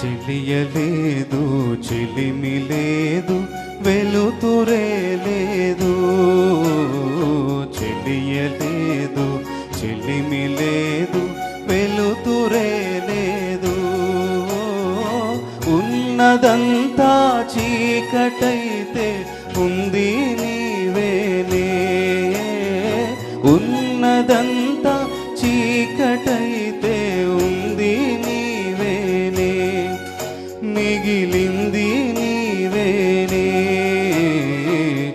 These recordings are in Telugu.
చెలియలేదు చెలిమి లేదు వెలుతురే లేదు చెలియలేదు చెలిమి లేదు వెలుతురే లేదు ఉన్నదంతా చీకటైతే ఉంది నీవేనే. ఉన్నదంతా మిగిలింది నీవేనే?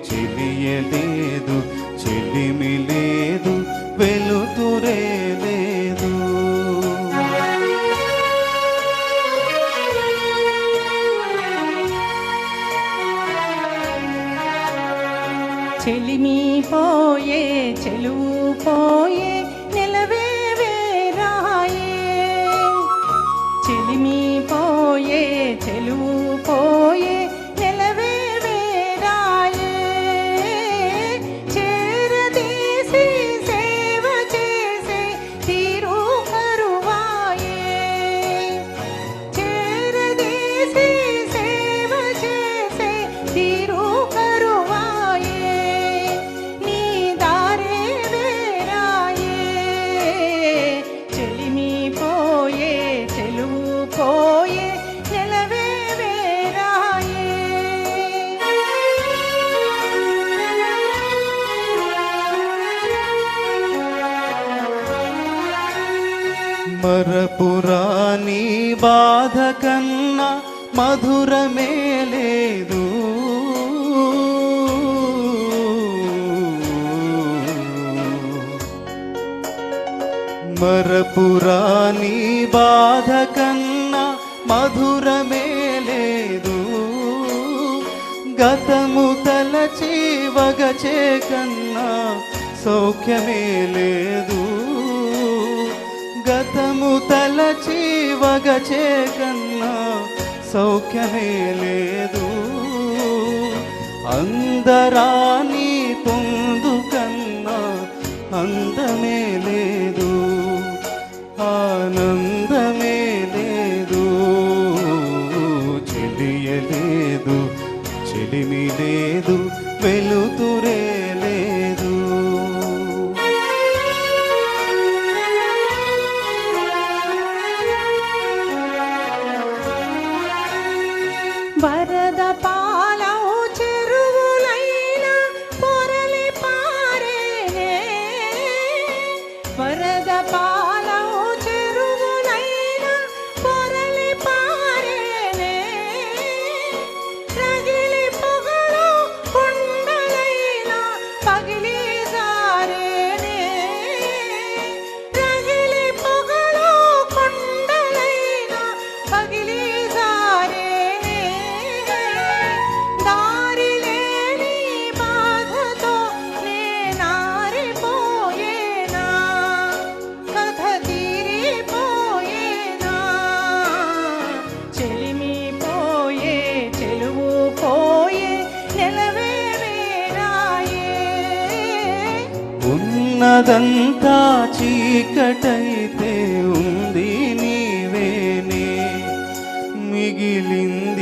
చెలియలేదు చెలిమి లేదు వెలుతురే లేదు చెలిమి పోయే చెలువు మరపురాని బాధ కన్నా మధురమే లేదు మరపురాని బాధ కన్నా మధురమే లేదు గతము తలచి వగచే కన్నా సౌఖ్యమే లేదు. గతము తలచి వగచే కన్నా సౌఖ్యమే లేదు. అందరాని పొందు కన్నా అందమే లేదు. ఆనందమే లేదు. చెలియలేదు చెలిమి లేదు. ఉన్నదంతా చీకటైతే ఉంది నీవేనే మిగిలింది